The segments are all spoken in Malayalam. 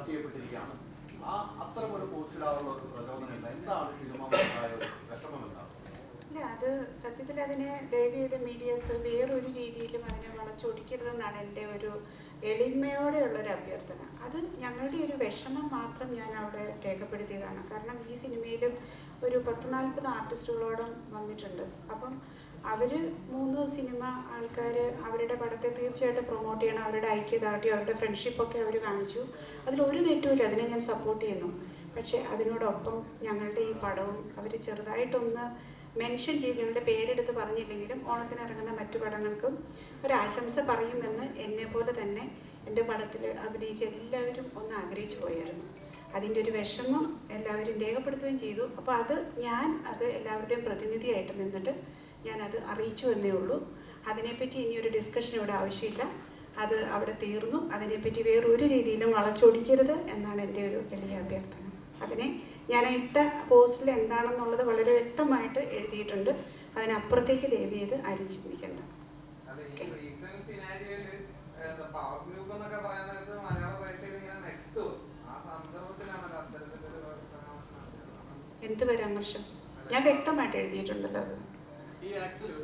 ചർച്ച ചെയ്യപ്പെട്ടിരിക്കുകയാണ് ആ അത്തരം ഒരു പോസ്റ്റിടാനുള്ള ഒരു എന്താണ് ഒരു വിഷമം എന്താണ്? അത് സത്യത്തിൽ അതിനെ ദയവ് മീഡിയസ് വേറൊരു രീതിയിലും അതിനെ വളച്ചൊടിക്കരുതെന്നാണ് എന്റെ ഒരു എളിമയോടെയുള്ള ഒരു അഭ്യർത്ഥന. അത് ഞങ്ങളുടെ ഒരു വിഷമം മാത്രം ഞാൻ അവിടെ രേഖപ്പെടുത്തിയതാണ്. കാരണം ഈ സിനിമയിലും ഒരു പത്ത് നാൽപ്പത് ആർട്ടിസ്റ്റുകളോളം വന്നിട്ടുണ്ട്. അപ്പം അവർ മൂന്ന് സിനിമ ആൾക്കാർ അവരുടെ പടത്തെ തീർച്ചയായിട്ടും പ്രൊമോട്ട് ചെയ്യണം. അവരുടെ ഐക്യദാർഢ്യം അവരുടെ ഫ്രണ്ട്ഷിപ്പൊക്കെ അവർ കാണിച്ചു. അതിലൊരു തെറ്റുമില്ല അതിനെ ഞാൻ സപ്പോർട്ട് ചെയ്യുന്നു. പക്ഷേ അതിനോടൊപ്പം ഞങ്ങളുടെ ഈ പടവും അവർ ചെറുതായിട്ടൊന്ന് മെൻഷൻ ചെയ്ത് ഞങ്ങളുടെ പേരെടുത്ത് പറഞ്ഞില്ലെങ്കിലും ഓണത്തിന് ഇറങ്ങുന്ന മറ്റു പടങ്ങൾക്കും ഒരാശംസ പറയുമെന്ന് എന്നെ പോലെ തന്നെ എന്റെ പടത്തിൽ അഭിനയിച്ച എല്ലാവരും ഒന്ന് ആഗ്രഹിച്ചു പോയായിരുന്നു. അതിന്റെ ഒരു വിഷമം എല്ലാവരും രേഖപ്പെടുത്തുകയും ചെയ്തു. അപ്പോൾ അത് ഞാൻ അത് എല്ലാവരുടെയും പ്രതിനിധിയായിട്ട് നിന്നിട്ട് ഞാനത് അറിയിച്ചു എന്നേ ഉള്ളൂ. അതിനെപ്പറ്റി ഇനി ഒരു ഡിസ്കഷൻ ഇവിടെ ആവശ്യമില്ല. അത് അവിടെ തീർന്നു. അതിനെപ്പറ്റി വേറൊരു രീതിയിലും വളച്ചൊടിക്കരുത് എന്നാണ് എന്റെ ഒരു വലിയ അഭ്യർത്ഥന. അതിനെ ഞാൻ ഇട്ട പോസ്റ്റിൽ എന്താണെന്നുള്ളത് വളരെ വ്യക്തമായിട്ട് എഴുതിയിട്ടുണ്ട്. അതിനപ്പുറത്തേക്ക് ദേവി ചെയ്ത് ആരും ചിന്തിക്കേണ്ട പരാമർശം നടത്തിയത്. എന്ത് പരാമർശം? ഞാൻ വ്യക്തമായിട്ട് എഴുതിയിട്ടുണ്ടല്ലോ അത് ഈ ആക്ച്വലി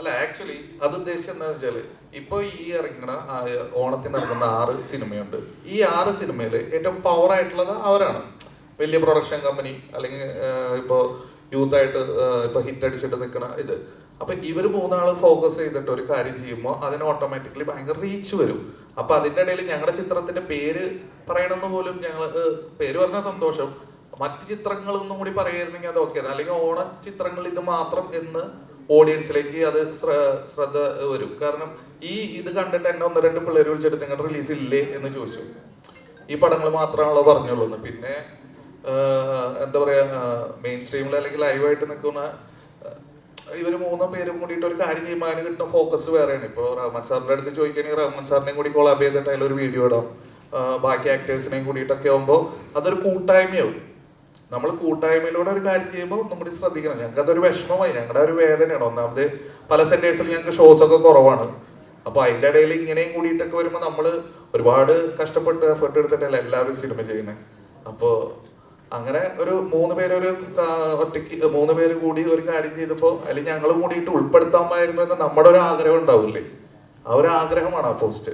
അല്ല ആക്ച്വലി അത് ഉദ്ദേശിച്ചത് എന്താ വെച്ചാൽ ഇപ്പൊ ഈ ഇറങ്ങുന്ന ഓണത്തിന് ഇറങ്ങുന്ന ആറ് സിനിമയുണ്ട്. ഈ ആറ് സിനിമയിൽ ഏറ്റവും പവർ ആയിട്ടുള്ളത് അവരാണ്. വലിയ പ്രൊഡക്ഷൻ കമ്പനി അല്ലെങ്കിൽ ഇപ്പോ യൂത്ത് ആയിട്ട് ഇപ്പൊ ഹിറ്റ് അടിച്ചിട്ട് നിൽക്കുന്ന ഇത്. അപ്പൊ ഇവർ മൂന്നാൾ ഫോക്കസ് ചെയ്തിട്ട് ഒരു കാര്യം ചെയ്യുമ്പോൾ അതിന് ഓട്ടോമാറ്റിക്കലി ഭയങ്കര റീച്ച് വരും. അപ്പൊ അതിന്റെ ഇടയിൽ ഞങ്ങളുടെ ചിത്രത്തിന്റെ പേര് പറയണമെന്ന് പോലും ഞങ്ങൾ പേര് പറഞ്ഞ സന്തോഷം. മറ്റു ചിത്രങ്ങളൊന്നും കൂടി പറയായിരുന്നെങ്കിൽ അത് ഓക്കെ അല്ലെങ്കിൽ ഓണ ചിത്രങ്ങൾ ഇത് മാത്രം എന്ന് ഓഡിയൻസിലേക്ക് അത് ശ്രദ്ധ വരും. കാരണം ഈ ഇത് കണ്ടിട്ട് എന്നെ ഒന്ന് രണ്ട് പിള്ളേർ വിളിച്ചിട്ട് നിങ്ങളുടെ റിലീസ് ഇല്ലേ എന്ന് ചോദിച്ചു. ഈ പടങ്ങൾ മാത്രമാണല്ലോ പറഞ്ഞുള്ളൂ. പിന്നെ എന്താ പറയാ മെയിൻ സ്ട്രീമിൽ അല്ലെങ്കിൽ ലൈവായിട്ട് നിൽക്കുന്ന ഇവർ മൂന്ന് പേരും കൂടിയിട്ട് ഒരു കാര്യം ചെയ്യുമ്പോൾ അതിന് കിട്ടുന്ന ഫോക്കസ് വേറെയാണ്. ഇപ്പോൾ റഹ്മാൻ സാറിന്റെ അടുത്ത് ചോദിക്കുകയാണെങ്കിൽ റഹ്മാൻ സാറിനെയും കൂടി കൊളാബ് ചെയ്തിട്ട് അതിലൊരു വീഡിയോ ഇടാം. ബാക്കി ആക്ടേഴ്സിനെയും കൂടിയിട്ടൊക്കെ ആകുമ്പോൾ അതൊരു കൂട്ടായ്മയാവും. നമ്മൾ കൂട്ടായ്മയിലൂടെ ഒരു കാര്യം ചെയ്യുമ്പോൾ നമ്മൾ ശ്രദ്ധിക്കണം. ഞങ്ങൾക്ക് അതൊരു വിഷമമായി. ഞങ്ങളുടെ ഒരു വേദനയാണ്. ഒന്നാമത് പല സെന്റേഴ്സിൽ ഞങ്ങൾക്ക് ഷോസ് ഒക്കെ കുറവാണ്. അപ്പൊ അതിന്റെ ഇടയിൽ ഇങ്ങനെയും കൂടിയിട്ടൊക്കെ വരുമ്പോൾ നമ്മൾ ഒരുപാട് കഷ്ടപ്പെട്ട് എഫേർട്ട് എടുത്തിട്ടല്ല എല്ലാവരും സിനിമ ചെയ്യുന്നത് അപ്പോൾ അങ്ങനെ ഒരു മൂന്ന് പേരൊരു ഒറ്റയ്ക്ക് മൂന്ന് പേര് കൂടി ഒരു കാര്യം ചെയ്തപ്പോൾ അതിൽ ഞങ്ങൾ കൂടിയിട്ട് ഉൾപ്പെടുത്താമായിരുന്നു എന്ന് നമ്മുടെ ഒരു ആഗ്രഹം ഉണ്ടാവില്ലേ? ആ ഒരു ആഗ്രഹമാണ് ആ പോസ്റ്റ്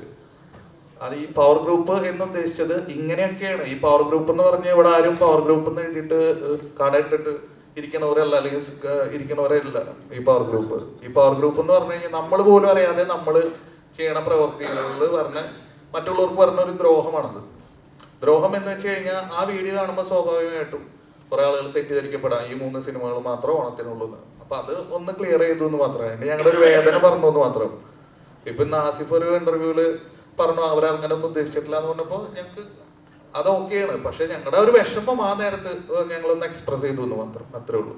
അത് ഈ പവർ ഗ്രൂപ്പ് എന്ന് ഉദ്ദേശിച്ചത് ഇങ്ങനെയൊക്കെയാണ്. ഈ പവർ ഗ്രൂപ്പ് എന്ന് പറഞ്ഞാൽ ഇവിടെ ആരും പവർ ഗ്രൂപ്പ് എന്ന് എഴുതിയിട്ട് കടയിട്ടിട്ട് ഇരിക്കണവരല്ല അല്ലെങ്കിൽ ഇരിക്കണവരല്ല ഈ പവർ ഗ്രൂപ്പ് ഈ പവർ ഗ്രൂപ്പ് എന്ന് പറഞ്ഞു കഴിഞ്ഞാൽ നമ്മൾ പോലും അറിയാതെ നമ്മൾ ചെയ്യണ പ്രവർത്തികളിൽ പറഞ്ഞ മറ്റുള്ളവർക്ക് പറഞ്ഞ ഒരു ദ്രോഹമാണത്. ദ്രോഹം എന്ന് വെച്ച് കഴിഞ്ഞാൽ ആ വീഡിയോ കാണുമ്പോൾ സ്വാഭാവികമായിട്ടും കുറെ ആളുകൾ തെറ്റിദ്ധരിക്കപ്പെടാം. ഈ മൂന്ന് സിനിമകൾ മാത്രം ഓണത്തിനുള്ളൂ. അപ്പൊ അത് ഒന്ന് ക്ലിയർ ചെയ്തു എന്ന് മാത്രമേ. ഞങ്ങളുടെ ഒരു വേദന പറഞ്ഞു എന്ന് മാത്രം. ഇപ്പൊ നാസിഫ് ഒരു ഇന്റർവ്യൂൽ പറഞ്ഞു അവർ അങ്ങനെ ഒന്നും ഉദ്ദേശിച്ചിട്ടില്ല എന്ന് പറഞ്ഞപ്പോ ഞങ്ങൾക്ക് അത് ഓക്കെയാണ് പക്ഷെ ഞങ്ങളുടെ ഒരു വിഷമം ആ നേരത്ത് ഞങ്ങളൊന്ന് എക്സ്പ്രസ് ചെയ്തു എന്ന് മാത്രം. അത്രേ ഉള്ളൂ.